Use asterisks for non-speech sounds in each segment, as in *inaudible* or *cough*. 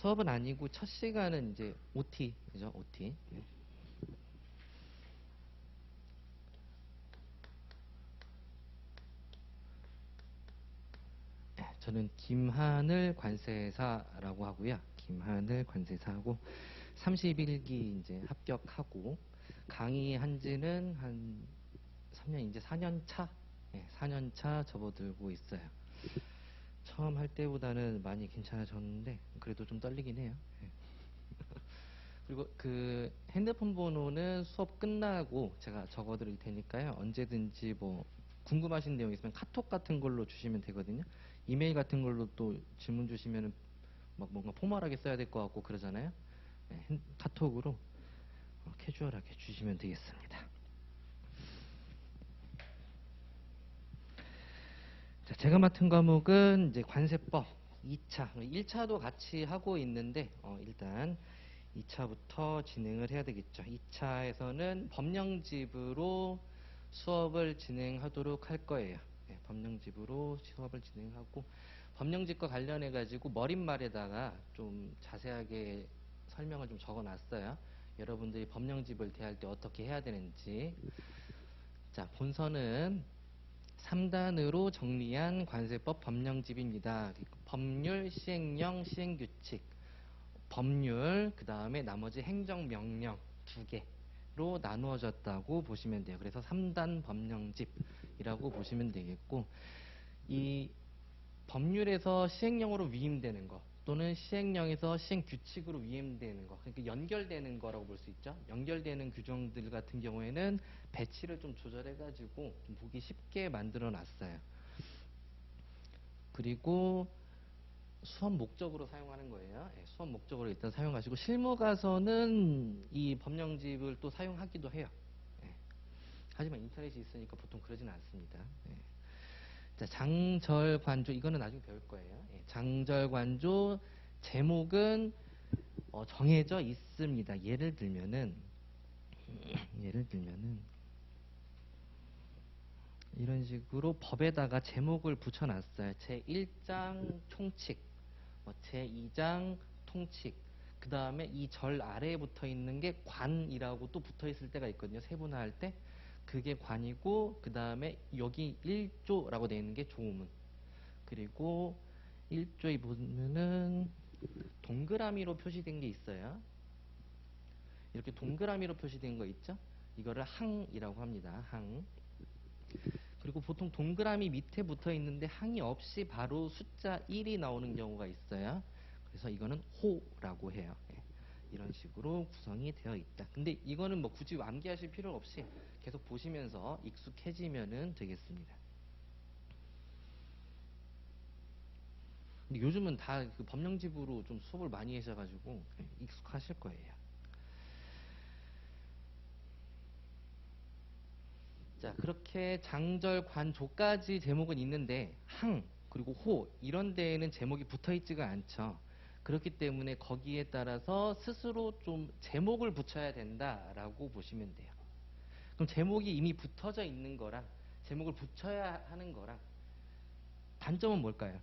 수업은 아니고 첫 시간은 이제 OT. 네. 네, 저는 김하늘 관세사라고 하고요. 김하늘 관세사하고 31기 이제 합격하고 강의한 지는 한 3년 이제 4년 차, 네, 4년 차 접어들고 있어요. 처음 할 때보다는 많이 괜찮아졌는데 그래도 좀 떨리긴 해요. 네. *laughs* 그리고 그 핸드폰 번호는 수업 끝나고 제가 적어드릴 테니까요. 언제든지 뭐 궁금하신 내용 있으면 카톡 같은 걸로 주시면 되거든요. 이메일 같은 걸로 또 질문 주시면은 막 뭔가 포멀하게 써야 될 것 같고 그러잖아요. 네, 핸- 카톡으로 어, 캐주얼하게 주시면 되겠습니다. 자, 제가 맡은 과목은 이제 관세법 2차, 1차도 같이 하고 있는데 어, 일단 2차부터 진행을 해야 되겠죠. 2차에서는 법령집으로 수업을 진행하도록 할 거예요. 네, 법령집으로 수업을 진행하고 법령집과 관련해 가지고 머릿말에다가 좀 자세하게 설명을 좀 적어 놨어요. 여러분들이 법령집을 대할 때 어떻게 해야 되는지. 자, 본서는 3단으로 정리한 관세법 법령집입니다. 법률, 시행령, 시행규칙, 법률, 그 다음에 나머지 행정명령 두 개로 나누어졌다고 보시면 돼요. 그래서 3단 법령집이라고 보시면 되겠고, 이 법률에서 시행령으로 위임되는 거 또는 시행령에서 시행 규칙으로 위임되는 거 그러니까 연결되는 거라고 볼 수 있죠. 연결되는 규정들 같은 경우에는 배치를 좀 조절해 가지고 좀 보기 쉽게 만들어 놨어요. 그리고 수업 목적으로 사용하는 거예요. 예, 수업 목적으로 일단 사용하시고 실무 가서는 이 법령집을 또 사용하기도 해요. 예. 하지만 인터넷이 있으니까 보통 그러진 않습니다. 예. 자, 장절관조 이거는 나중에 배울 거예요. 예, 장절관조 제목은 어, 정해져 있습니다. 예를 들면은 예를 들면은 이런 식으로 법에다가 제목을 붙여놨어요. 제 1장 총칙, 뭐 제 2장 통칙. 그 다음에 이 절 아래에 붙어 있는 게 관이라고 또 붙어 있을 때가 있거든요. 세분화할 때. 그게 관이고, 그 다음에 여기 1조라고 되어 있는 게 조문. 그리고 1조에 보면은 동그라미로 표시된 게 있어요. 이렇게 동그라미로 표시된 거 있죠? 이거를 항이라고 합니다. 항. 그리고 보통 동그라미 밑에 붙어 있는데 항이 없이 바로 숫자 1이 나오는 경우가 있어요. 그래서 이거는 호라고 해요. 예. 이런 식으로 구성이 되어 있다. 근데 이거는 뭐 굳이 암기하실 필요 없이 계속 보시면서 익숙해지면 되겠습니다. 근데 요즘은 다 그 법령집으로 좀 수업을 많이 하셔가지고 예, 익숙하실 거예요. 자, 그렇게 장절, 관, 조까지 제목은 있는데 항 그리고 호 이런 데에는 제목이 붙어 있지가 않죠. 그렇기 때문에 거기에 따라서 스스로 좀 제목을 붙여야 된다라고 보시면 돼요. 그럼 제목이 이미 붙어져 있는 거랑 제목을 붙여야 하는 거랑 단점은 뭘까요?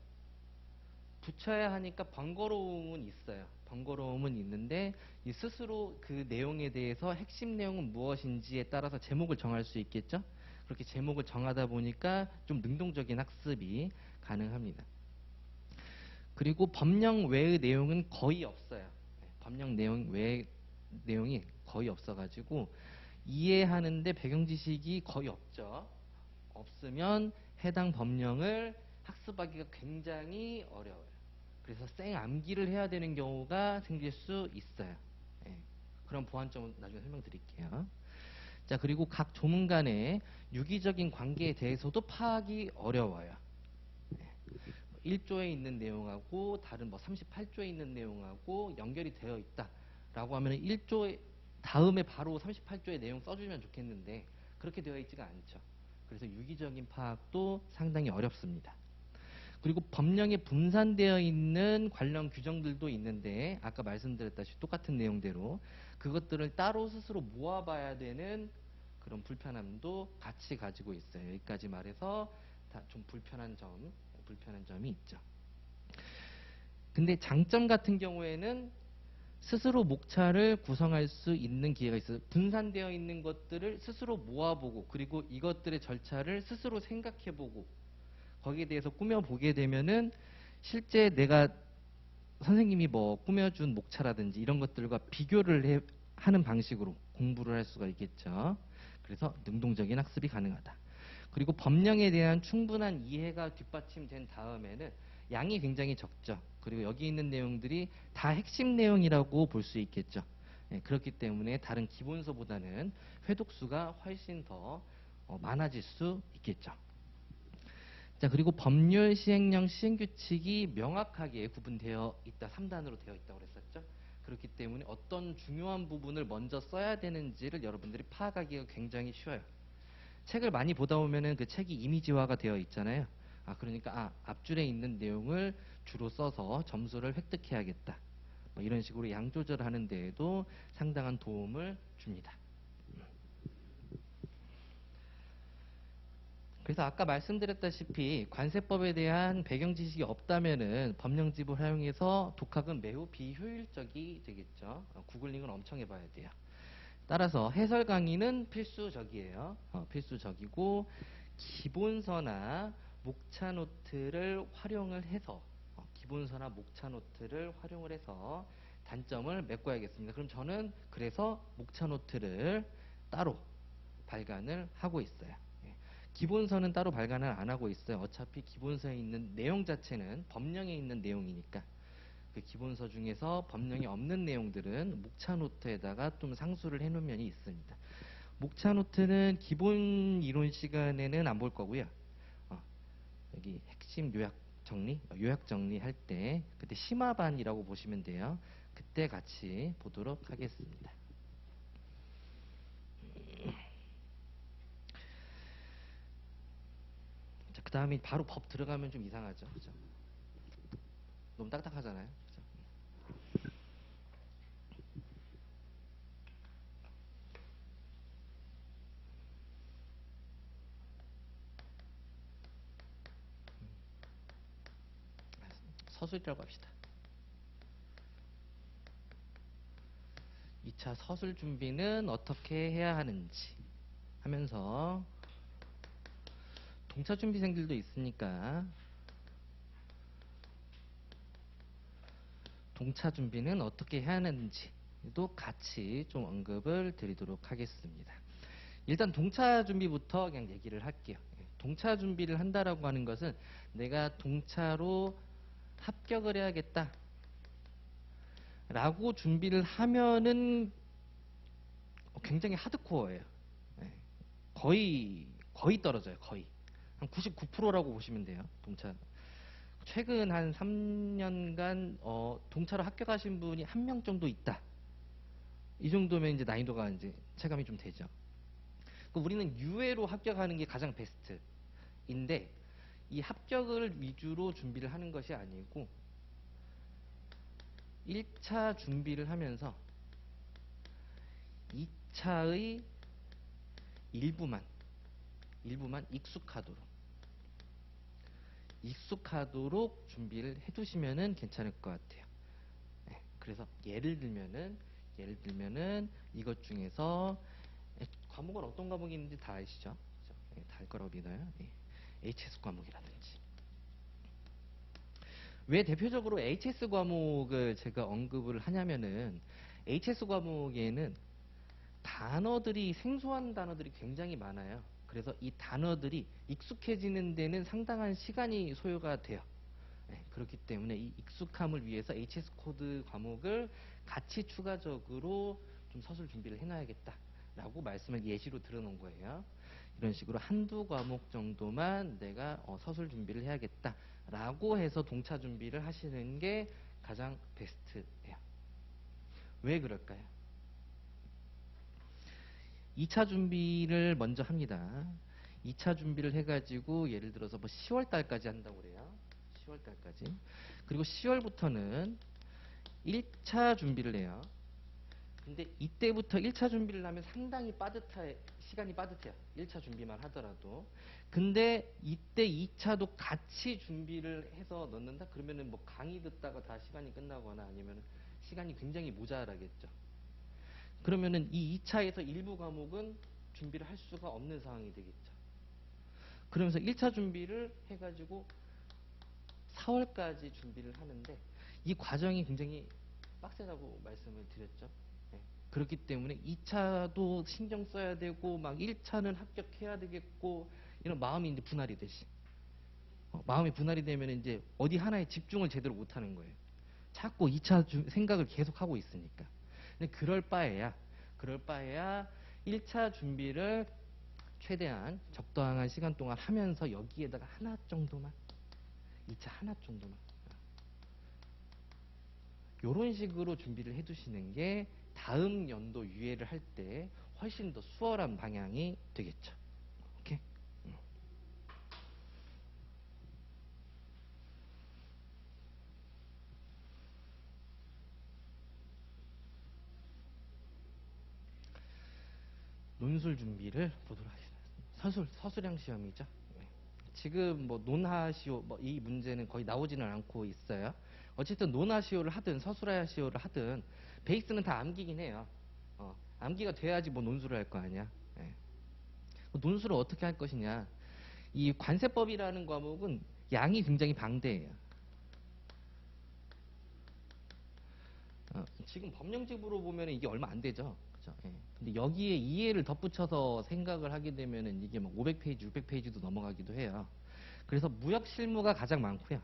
붙여야 하니까 번거로움은 있어요. 번거로움은 있는데 이 스스로 그 내용에 대해서 핵심 내용은 무엇인지에 따라서 제목을 정할 수 있겠죠. 그렇게 제목을 정하다 보니까 좀 능동적인 학습이 가능합니다. 그리고 법령 외의 내용은 거의 없어요. 네, 법령 내용 외의 내용이 거의 없어가지고 이해하는데 배경 지식이 거의 없죠. 없으면 해당 법령을 학습하기가 굉장히 어려워요. 그래서 생 암기를 해야 되는 경우가 생길 수 있어요. 예, 그런 보완점은 나중에 설명드릴게요. 자, 그리고 각 조문 간의 유기적인 관계에 대해서도 파악이 어려워요. 예, 1조에 있는 내용하고 다른 뭐 38조에 있는 내용하고 연결이 되어 있다라고 하면 1조 다음에 바로 38조의 내용 써주면 좋겠는데 그렇게 되어 있지가 않죠. 그래서 유기적인 파악도 상당히 어렵습니다. 그리고 법령에 분산되어 있는 관련 규정들도 있는데 아까 말씀드렸다시피 똑같은 내용대로 그것들을 따로 스스로 모아봐야 되는 그런 불편함도 같이 가지고 있어요. 여기까지 말해서 다 좀 불편한 점, 불편한 점이 있죠. 근데 장점 같은 경우에는 스스로 목차를 구성할 수 있는 기회가 있어요. 분산되어 있는 것들을 스스로 모아보고 그리고 이것들의 절차를 스스로 생각해보고 거기에 대해서 꾸며보게 되면은 실제 내가 선생님이 뭐 꾸며준 목차라든지 이런 것들과 비교를 해- 하는 방식으로 공부를 할 수가 있겠죠. 그래서 능동적인 학습이 가능하다. 그리고 법령에 대한 충분한 이해가 뒷받침된 다음에는 양이 굉장히 적죠. 그리고 여기 있는 내용들이 다 핵심 내용이라고 볼 수 있겠죠. 예, 그렇기 때문에 다른 기본서보다는 회독수가 훨씬 더 어, 많아질 수 있겠죠. 자, 그리고 법률 시행령 시행규칙이 명확하게 구분되어 있다. 3단으로 되어 있다고 그랬었죠. 그렇기 때문에 어떤 중요한 부분을 먼저 써야 되는지를 여러분들이 파악하기가 굉장히 쉬워요. 책을 많이 보다 보면은 그 책이 이미지화가 되어 있잖아요. 아, 그러니까 아, 앞줄에 있는 내용을 주로 써서 점수를 획득해야겠다. 뭐 이런 식으로 양 조절하는 데에도 상당한 도움을 줍니다. 그래서 아까 말씀드렸다시피 관세법에 대한 배경 지식이 없다면은 법령집을 활용해서 독학은 매우 비효율적이 되겠죠. 어, 구글링을 엄청 해봐야 돼요. 따라서 해설 강의는 필수적이에요. 어, 필수적이고 기본서나 목차 노트를 활용을 해서 어, 기본서나 목차 노트를 활용을 해서 단점을 메꿔야겠습니다. 그럼 저는 그래서 목차 노트를 따로 발간을 하고 있어요. 예. 기본서는 따로 발간을 안 하고 있어요. 어차피 기본서에 있는 내용 자체는 법령에 있는 내용이니까 그 기본서 중에서 법령이 없는 내용들은 목차 노트에다가 좀 상수를 해놓은 면이 있습니다. 목차 노트는 기본 이론 시간에는 안 볼 거고요. 어, 여기 핵심 요약 정리, 어, 요약 정리할 때 그때 심화반이라고 보시면 돼요. 그때 같이 보도록 하겠습니다. 자, 그 다음에 바로 법 들어가면 좀 이상하죠. 그죠? 너무 딱딱하잖아요. 그죠? 서술이라고 합시다. 2차 서술 준비는 어떻게 해야 하는지 하면서 동차 준비생들도 있으니까 동차 준비는 어떻게 해야 하는지도 같이 좀 언급을 드리도록 하겠습니다. 일단 동차 준비부터 그냥 얘기를 할게요. 예, 동차 준비를 한다라고 하는 것은 내가 동차로 합격을 해야겠다. 라고 준비를 하면은 굉장히 하드코어예요. 예, 거의 거의 떨어져요. 거의 한 99%라고 보시면 돼요. 동차 최근 한 3년간 어, 동차로 합격하신 분이 한 명 정도 있다. 이 정도면 이제 난이도가 이제 체감이 좀 되죠. 그 우리는 유예로 합격하는 게 가장 베스트인데 이 합격을 위주로 준비를 하는 것이 아니고 1차 준비를 하면서 2차의 일부만 일부만 익숙하도록 익숙하도록 준비를 해두시면은 괜찮을 것 같아요. 네, 그래서 예를 들면은 예를 들면은 이것 중에서 에, 과목은 어떤 과목이 있는지 다 아시죠? 그죠? 네, 다알 거라고 믿어요. 네. HS 과목이라든지. 왜 대표적으로 HS 과목을 제가 언급을 하냐면은 HS 과목에는 단어들이 생소한 단어들이 굉장히 많아요. 그래서 이 단어들이 익숙해지는 데는 상당한 시간이 소요가 돼요. 네, 그렇기 때문에 이 익숙함을 위해서 HS 코드 과목을 같이 추가적으로 좀 서술 준비를 해놔야겠다라고 말씀을 예시로 들어놓은 거예요. 이런 식으로 한두 과목 정도만 내가 어, 서술 준비를 해야겠다라고 해서 동차 준비를 하시는 게 가장 베스트예요. 왜 그럴까요? 2차 준비를 먼저 합니다. 2차 준비를 해가지고 예를 들어서 뭐 10월 달까지 한다고 그래요. 10월 달까지. 그리고 10월부터는 1차 준비를 해요. 근데 이때부터 1차 준비를 하면 상당히 빠듯해, 시간이 빠듯해요. 1차 준비만 하더라도. 근데 이때 2차도 같이 준비를 해서 넣는다? 그러면은 뭐 강의 듣다가 다 시간이 끝나거나 아니면 시간이 굉장히 모자라겠죠. 그러면은 이 2차에서 일부 과목은 준비를 할 수가 없는 상황이 되겠죠. 그러면서 1차 준비를 해가지고 4월까지 준비를 하는데 이 과정이 굉장히 빡세다고 말씀을 드렸죠. 네. 그렇기 때문에 2차도 신경 써야 되고 막 1차는 합격해야 되겠고 이런 마음이 이제 분할이 되시. 어, 마음이 분할이 되면 이제 어디 하나에 집중을 제대로 못 하는 거예요. 자꾸 2차 주- 생각을 계속 하고 있으니까. 근데 그럴 바에야 그럴 바에야 1차 준비를 최대한 적당한 시간 동안 하면서 여기에다가 하나 정도만 2차 하나 정도만 이런 식으로 준비를 해두시는 게 다음 연도 유예를 할 때 훨씬 더 수월한 방향이 되겠죠. 음. 논술 준비를 보도록 하겠습니다. 서술, 서술형 시험이죠. 네. 지금 뭐 논하시오 뭐 이 문제는 거의 나오지는 않고 있어요. 어쨌든 논하시오를 하든 서술하시오를 하든 베이스는 다 암기긴 해요. 어, 암기가 돼야지 뭐 논술을 할 거 아니야. 예. 논술을 어떻게 할 것이냐. 이 관세법이라는 과목은 양이 굉장히 방대해요. 어, 지금 법령집으로 보면 이게 얼마 안 되죠. 그죠? 예. 근데 여기에 이해를 덧붙여서 생각을 하게 되면은 이게 막 500페이지, 600페이지도 넘어가기도 해요. 그래서 무역 실무가 가장 많고요.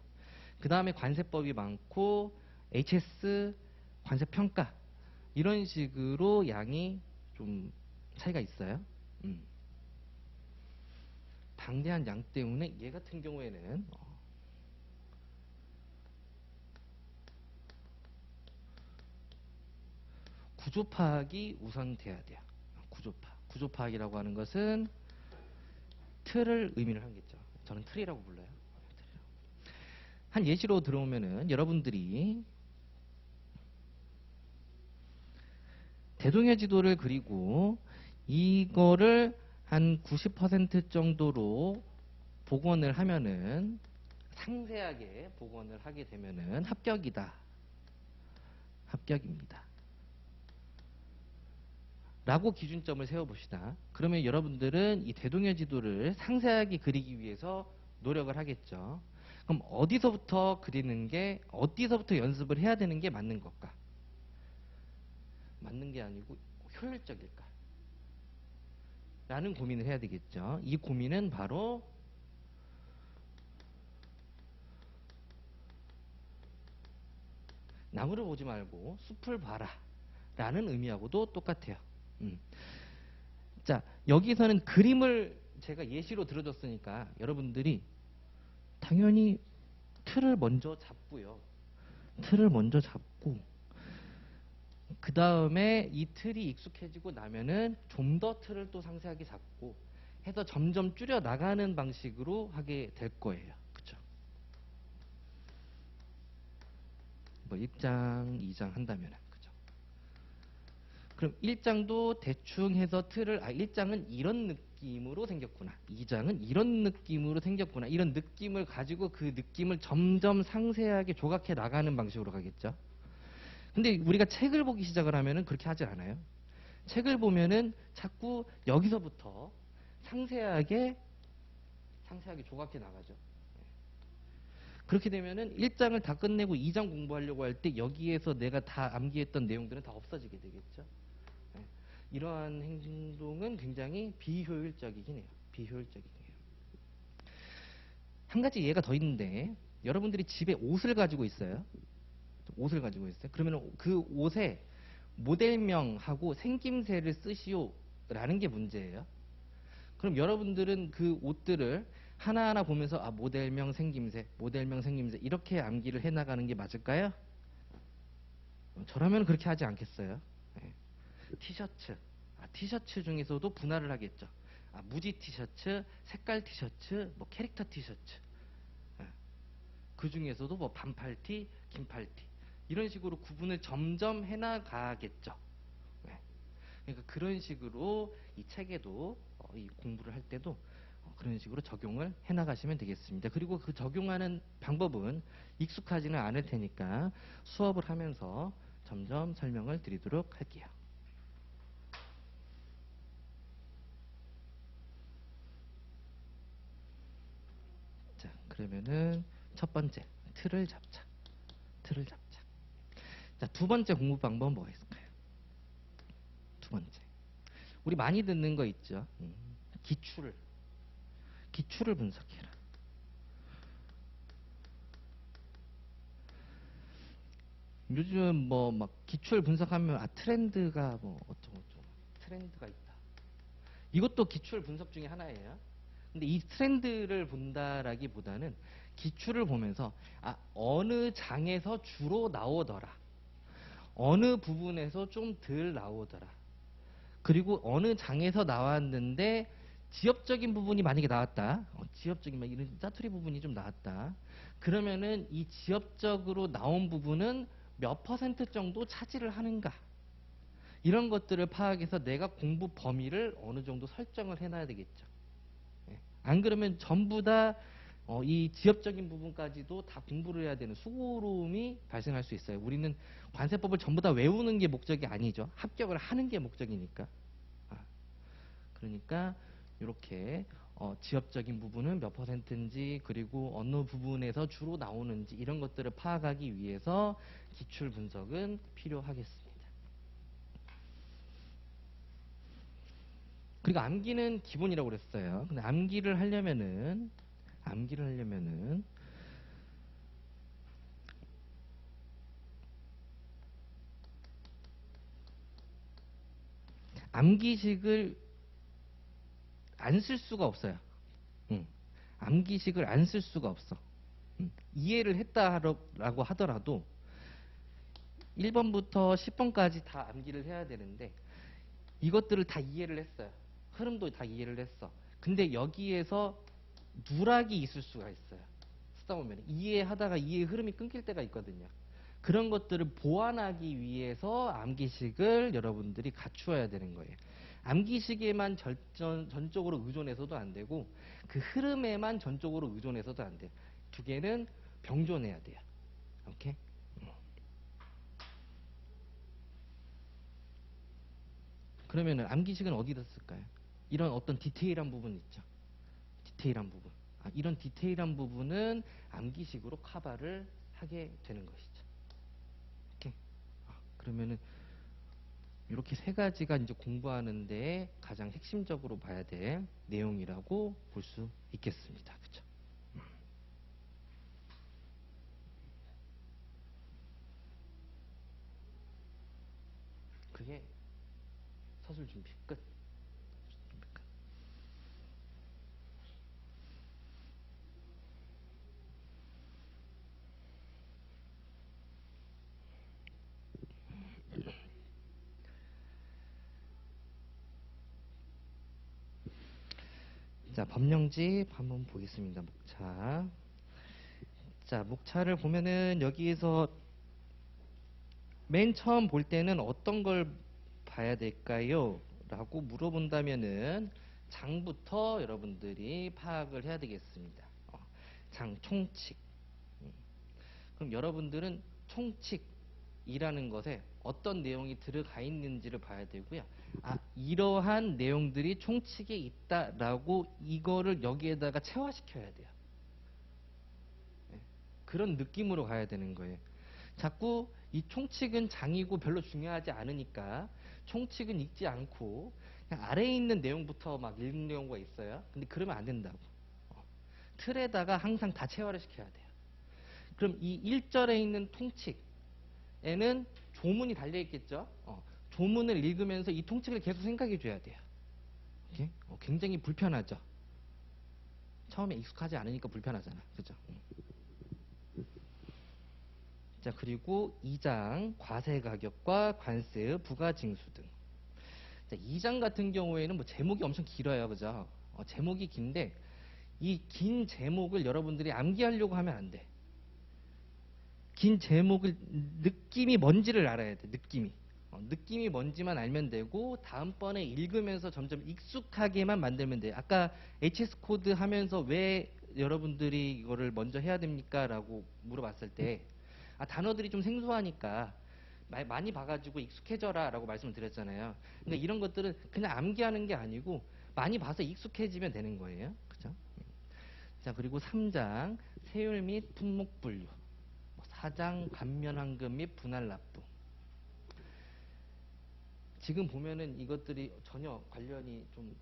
그 다음에 관세법이 많고 HS 관세 평가 이런 식으로 양이 좀 차이가 있어요. 음. 방대한 양 때문에 얘 같은 경우에는 어, 구조 파악이 우선 돼야 돼요. 구조 파악. 구조 파악이라고 하는 것은 틀을 의미를 하겠죠. 저는 틀이라고 불러요. 한 예시로 들어오면은 여러분들이 대동해 지도를 그리고 이거를 한 90% 정도로 복원을 하면은 상세하게 복원을 하게 되면은 합격이다. 합격입니다. 라고 기준점을 세워봅시다. 그러면 여러분들은 이 대동해 지도를 상세하게 그리기 위해서 노력을 하겠죠. 그럼 어디서부터 그리는 게, 어디서부터 연습을 해야 되는 게 맞는 걸까? 맞는 게 아니고 효율적일까? 라는 고민을 해야 되겠죠. 이 고민은 바로 나무를 보지 말고 숲을 봐라. 라는 의미하고도 똑같아요. 음. 자, 여기서는 그림을 제가 예시로 들어줬으니까 여러분들이 당연히 틀을 먼저 잡고요. 틀을 먼저 잡고 그 다음에 이 틀이 익숙해지고 나면은 좀 더 틀을 또 상세하게 잡고 해서 점점 줄여 나가는 방식으로 하게 될 거예요. 그쵸? 뭐 1장, 2장 한다면은 그죠? 그럼 1장도 대충 해서 틀을 아 1장은 이런 느낌으로 생겼구나. 2장은 이런 느낌으로 생겼구나. 이런 느낌을 가지고 그 느낌을 점점 상세하게 조각해 나가는 방식으로 가겠죠. 근데 우리가 책을 보기 시작을 하면은 그렇게 하지 않아요. 책을 보면은 자꾸 여기서부터 상세하게 상세하게 조각해 나가죠. 그렇게 되면은 1장을 다 끝내고 2장 공부하려고 할 때 여기에서 내가 다 암기했던 내용들은 다 없어지게 되겠죠. 네. 이러한 행동은 굉장히 비효율적이긴 해요. 비효율적이긴 해요. 한 가지 예가 더 있는데 여러분들이 집에 옷을 가지고 있어요. 옷을 가지고 있어요. 그러면 그 옷에 모델명하고 생김새를 쓰시오라는 게 문제예요. 그럼 여러분들은 그 옷들을 하나하나 보면서 아 모델명 생김새, 모델명 생김새 이렇게 암기를 해 나가는 게 맞을까요? 저라면 그렇게 하지 않겠어요. 네. 티셔츠, 아, 티셔츠 중에서도 분할을 하겠죠. 아, 무지 티셔츠, 색깔 티셔츠, 뭐 캐릭터 티셔츠. 네. 그 중에서도 뭐 반팔티, 긴팔티 이런 식으로 구분을 점점 해나가겠죠. 그러니까 그런 식으로 이 책에도 어, 이 공부를 할 때도 어, 그런 식으로 적용을 해 나가시면 되겠습니다. 그리고 그 적용하는 방법은 익숙하지는 않을 테니까 수업을 하면서 점점 설명을 드리도록 할게요. 자, 그러면은 첫 번째 틀을 잡자. 틀을 잡자. 자, 두 번째 공부 방법은 뭐가 있을까요? 두 번째. 우리 많이 듣는 거 있죠. 음, 기출을 기출을 분석해라. 요즘 뭐 막 기출 분석하면 아 트렌드가 뭐 어쩌고 저쩌고 트렌드가 있다. 이것도 기출 분석 중에 하나예요. 근데 이 트렌드를 본다라기보다는 기출을 보면서 아 어느 장에서 주로 나오더라. 어느 부분에서 좀 덜 나오더라. 그리고 어느 장에서 나왔는데 지엽적인 부분이 만약에 나왔다. 어, 지엽적인 막 이런 짜투리 부분이 좀 나왔다. 그러면은 이 지엽적으로 나온 부분은 몇 퍼센트 정도 차지를 하는가? 이런 것들을 파악해서 내가 공부 범위를 어느 정도 설정을 해놔야 되겠죠. 예. 안 그러면 전부 다 어, 이 지엽적인 부분까지도 다 공부를 해야 되는 수고로움이 발생할 수 있어요. 우리는 관세법을 전부 다 외우는 게 목적이 아니죠. 합격을 하는 게 목적이니까. 아, 그러니까 이렇게 어, 지엽적인 부분은 몇 퍼센트인지 그리고 어느 부분에서 주로 나오는지 이런 것들을 파악하기 위해서 기출 분석은 필요하겠습니다. 그리고 암기는 기본이라고 그랬어요. 근데 암기를 하려면은 암기를 하려면은 암기식을 안 쓸 수가 없어요. 응. 암기식을 안 쓸 수가 없어. 응. 이해를 했다라고 하더라도 1번부터 10번까지 다 암기를 해야 되는데 이것들을 다 이해를 했어요. 흐름도 다 이해를 했어. 근데 여기에서 누락이 있을 수가 있어요. 쓰다 보면 이해하다가 이해 흐름이 끊길 때가 있거든요. 그런 것들을 보완하기 위해서 암기식을 여러분들이 갖추어야 되는 거예요. 암기식에만 절전, 전적으로 의존해서도 안 되고 그 흐름에만 전적으로 의존해서도 안 돼요. 두 개는 병존해야 돼요. 오케이? 그러면은 암기식은 어디다 쓸까요? 이런 어떤 디테일한 부분 있죠. 디테일한 부분. 아, 이런 디테일한 부분은 암기식으로 커버를 하게 되는 것이죠. 이렇게. 아, 그러면은 이렇게 세 가지가 이제 공부하는데 가장 핵심적으로 봐야 될 내용이라고 볼 수 있겠습니다. 그렇죠? 그게 서술 준비 끝. 자, 법령집 한번 보겠습니다. 목차. 자, 목차를 보면은 여기에서 맨 처음 볼 때는 어떤 걸 봐야 될까요? 라고 물어본다면은 장부터 여러분들이 파악을 해야 되겠습니다. 어, 장 총칙. 음. 그럼 여러분들은 총칙 이라는 것에 어떤 내용이 들어가 있는지를 봐야 되고요. 아, 이러한 내용들이 총칙에 있다라고 이거를 여기에다가 체화시켜야 돼요. 예, 그런 느낌으로 가야 되는 거예요. 자꾸 이 총칙은 장이고 별로 중요하지 않으니까 총칙은 읽지 않고 그냥 아래에 있는 내용부터 막 읽는 경우가 있어요. 근데 그러면 안 된다고. 어, 틀에다가 항상 다 체화를 시켜야 돼요. 그럼 이 1절에 있는 통칙 에는 조문이 달려 있겠죠. 어, 조문을 읽으면서 이 통칙을 계속 생각해 줘야 돼요. 어, 굉장히 불편하죠. 처음에 익숙하지 않으니까 불편하잖아. 그죠? 음. 자, 그리고 2장 과세 가격과 관세 부가 징수 등. 자, 2장 같은 경우에는 뭐 제목이 엄청 길어요. 그죠? 어, 제목이 긴데 이 긴 제목을 여러분들이 암기하려고 하면 안 돼. 긴 제목을 느낌이 뭔지를 알아야 돼. 느낌이. 어, 느낌이 뭔지만 알면 되고 다음번에 읽으면서 점점 익숙하게만 만들면 돼요. 아까 HS 코드 하면서 왜 여러분들이 이거를 먼저 해야 됩니까? 라고 물어봤을 때 아, 단어들이 좀 생소하니까 마- 많이 봐가지고 익숙해져라 라고 말씀을 드렸잖아요. 그러니까 이런 것들은 그냥 암기하는 게 아니고 많이 봐서 익숙해지면 되는 거예요. 그죠? 자, 그리고 3장 세율 및 품목 분류. 4장 감면 환급 및 분할 납부. 지금 보면은 이것들이 전혀 관련이 좀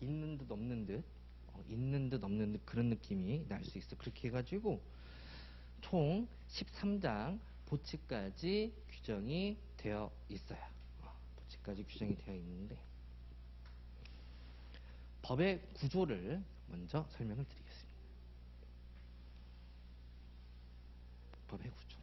있는 듯 없는 듯, 어, 있는 듯 없는 듯 그런 느낌이 날 수 있어. 그렇게 해가지고 총 13장 보치까지 규정이 되어 있어요. 어, 보치까지 규정이 되어 있는데 법의 구조를 먼저 설명을 드리겠습 법의 구조.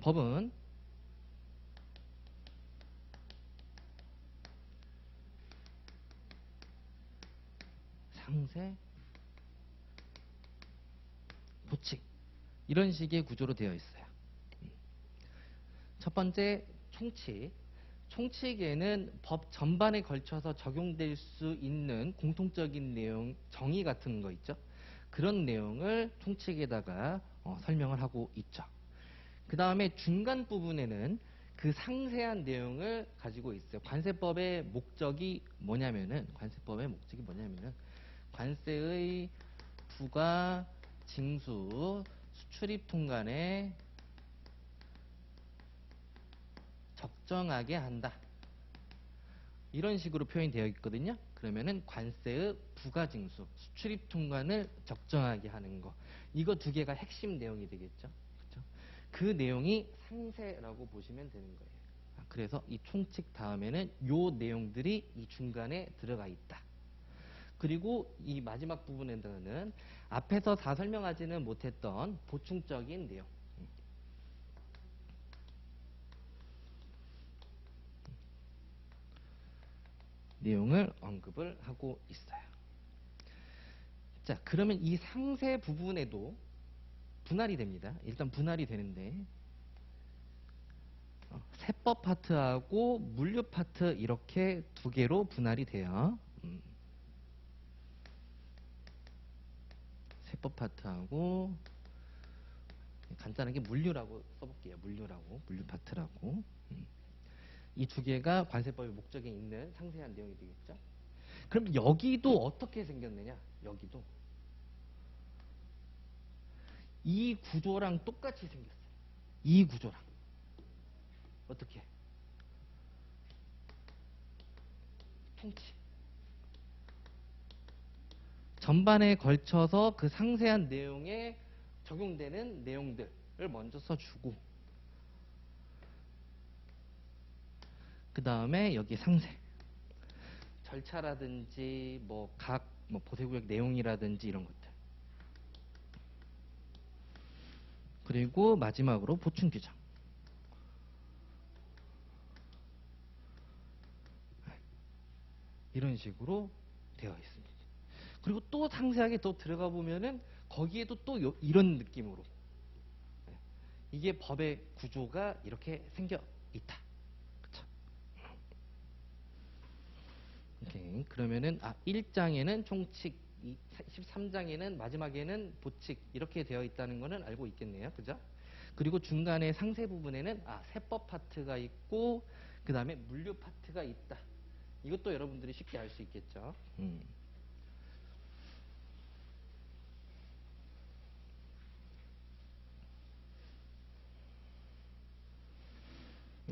법은 상세, 보칙 이런 식의 구조로 되어 있어요. 음. 첫 번째 총칙. 총칙에는 법 전반에 걸쳐서 적용될 수 있는 공통적인 내용, 정의 같은 거 있죠. 그런 내용을 총칙에다가 어, 설명을 하고 있죠. 그 다음에 중간 부분에는 그 상세한 내용을 가지고 있어요. 관세법의 목적이 뭐냐면은, 관세법의 목적이 뭐냐면은, 관세의 부가, 징수, 수출입 통관에 적정하게 한다. 이런 식으로 표현이 되어 있거든요. 그러면은 관세의 부가징수, 수출입 통관을 적정하게 하는 거. 이거 두 개가 핵심 내용이 되겠죠. 그렇죠? 그 내용이 상세라고 보시면 되는 거예요. 아, 그래서 이 총칙 다음에는 요 내용들이 이 중간에 들어가 있다. 그리고 이 마지막 부분에는 앞에서 다 설명하지는 못했던 보충적인 내용. 내용을 언급을 하고 있어요. 자, 그러면 이 상세 부분에도 분할이 됩니다. 일단 분할이 되는데 어, 세법 파트하고 물류 파트 이렇게 두 개로 분할이 돼요. 음. 세법 파트하고 간단하게 물류라고 써볼게요. 물류라고 물류 파트라고. 음. 이 두 개가 관세법의 목적에 있는 상세한 내용이 되겠죠. 그럼 여기도 어떻게 생겼느냐? 여기도 이 구조랑 똑같이 생겼어요. 이 구조랑 어떻게? 통치. 전반에 걸쳐서 그 상세한 내용에 적용되는 내용들을 먼저 써주고 그 다음에 여기 상세 절차라든지 뭐각뭐 보세구역 내용이라든지 이런 것들 그리고 마지막으로 보충 규정 이런 식으로 되어 있습니다. 그리고 또 상세하게 더 들어가 보면은 거기에도 또 요- 이런 느낌으로 네. 이게 법의 구조가 이렇게 생겨 있다. 그쵸? 오케이. 그러면은 아 1장에는 총칙, 13장에는 마지막에는 보칙 이렇게 되어 있다는 거는 알고 있겠네요. 그죠? 그리고 중간에 상세 부분에는 아 세법 파트가 있고 그 다음에 물류 파트가 있다. 이것도 여러분들이 쉽게 알 수 있겠죠. 음.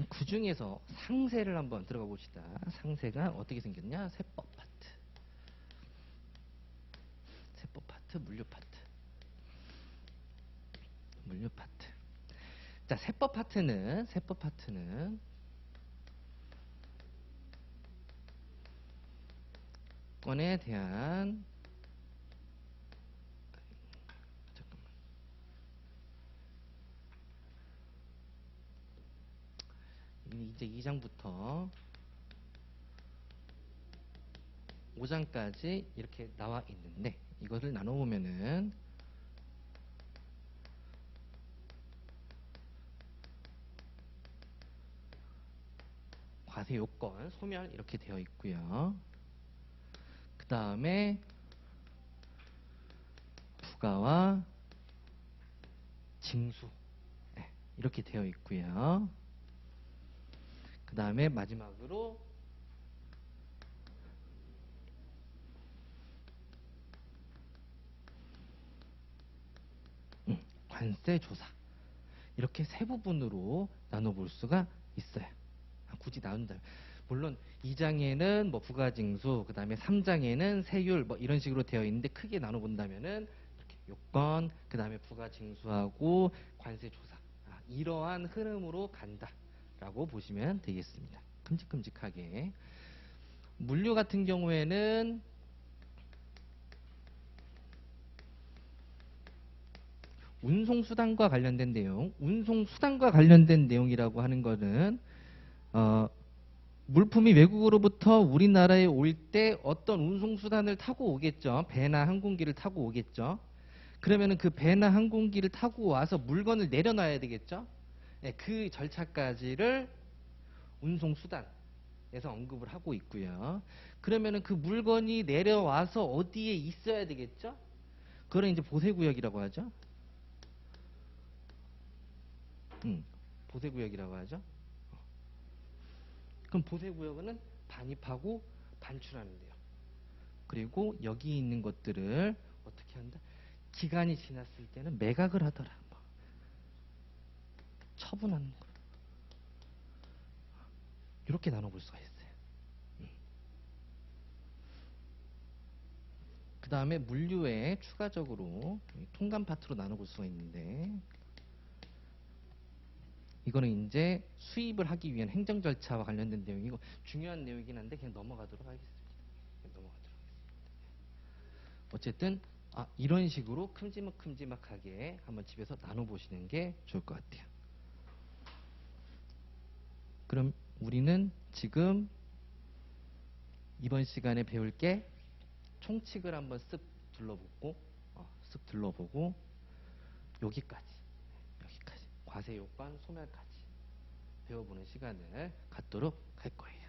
그 중에서 상세를 한번 들어가 봅시다. 상세가 어떻게 생겼냐? 세법 파트. 세법 파트, 물류 파트. 물류 파트. 자, 세법 파트는, 세법 파트는 건에 대한 이제 2장부터 5장까지 이렇게 나와 있는데 이것을 나눠보면은 과세 요건, 소멸 이렇게 되어 있고요. 그 다음에 부가와 징수 네, 이렇게 되어 있고요. 그 다음에 마지막으로 음, 관세 조사. 이렇게 세 부분으로 나눠볼 수가 있어요. 아, 굳이 나눈다면. 물론 2장에는 뭐 부가징수, 그 다음에 3장에는 세율 뭐 이런 식으로 되어 있는데 크게 나눠본다면은 요건, 그 다음에 부가징수하고 관세 조사. 아, 이러한 흐름으로 간다 라고 보시면 되겠습니다. 큼직큼직하게 물류 같은 경우에는 운송수단과 관련된 내용, 운송수단과 관련된 내용이라고 하는 거는 어, 물품이 외국으로부터 우리나라에 올 때 어떤 운송수단을 타고 오겠죠. 배나 항공기를 타고 오겠죠. 그러면은 그 배나 항공기를 타고 와서 물건을 내려놔야 되겠죠. 네, 그 절차까지를 운송수단에서 언급을 하고 있고요. 그러면은 그 물건이 내려와서 어디에 있어야 되겠죠? 그걸 이제 보세구역이라고 하죠. 음, 보세구역이라고 하죠. 그럼 보세구역은 반입하고 반출하는데요. 그리고 여기 있는 것들을 어떻게 한다? 기간이 지났을 때는 매각을 하더라. 뭐. 처분하는 거. 이렇게 나눠볼 수가 있어요. 그 다음에 물류에 추가적으로 통관 파트로 나눠볼 수가 있는데 이거는 이제 수입을 하기 위한 행정 절차와 관련된 내용이고 중요한 내용이긴 한데 그냥 넘어가도록 하겠습니다. 넘어가도록 하겠습니다. 어쨌든 아, 이런 식으로 큼지막큼지막하게 한번 집에서 나눠보시는 게 좋을 것 같아요. 그럼 우리는 지금 이번 시간에 배울 게 총칙을 한번 쓱 둘러보고 어, 쓱 둘러보고 여기까지 여기까지 과세 요건 소멸까지 배워보는 시간을 갖도록 할 거예요.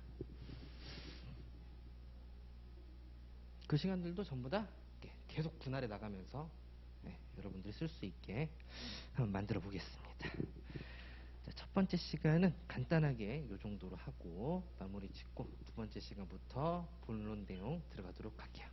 그 시간들도 전부 다 계속 분할해 나가면서 네, 여러분들이 쓸 수 있게 한번 만들어 보겠습니다. 자, 첫 번째 시간은 간단하게 이 정도로 하고 마무리 짓고 두 번째 시간부터 본론 내용 들어가도록 할게요.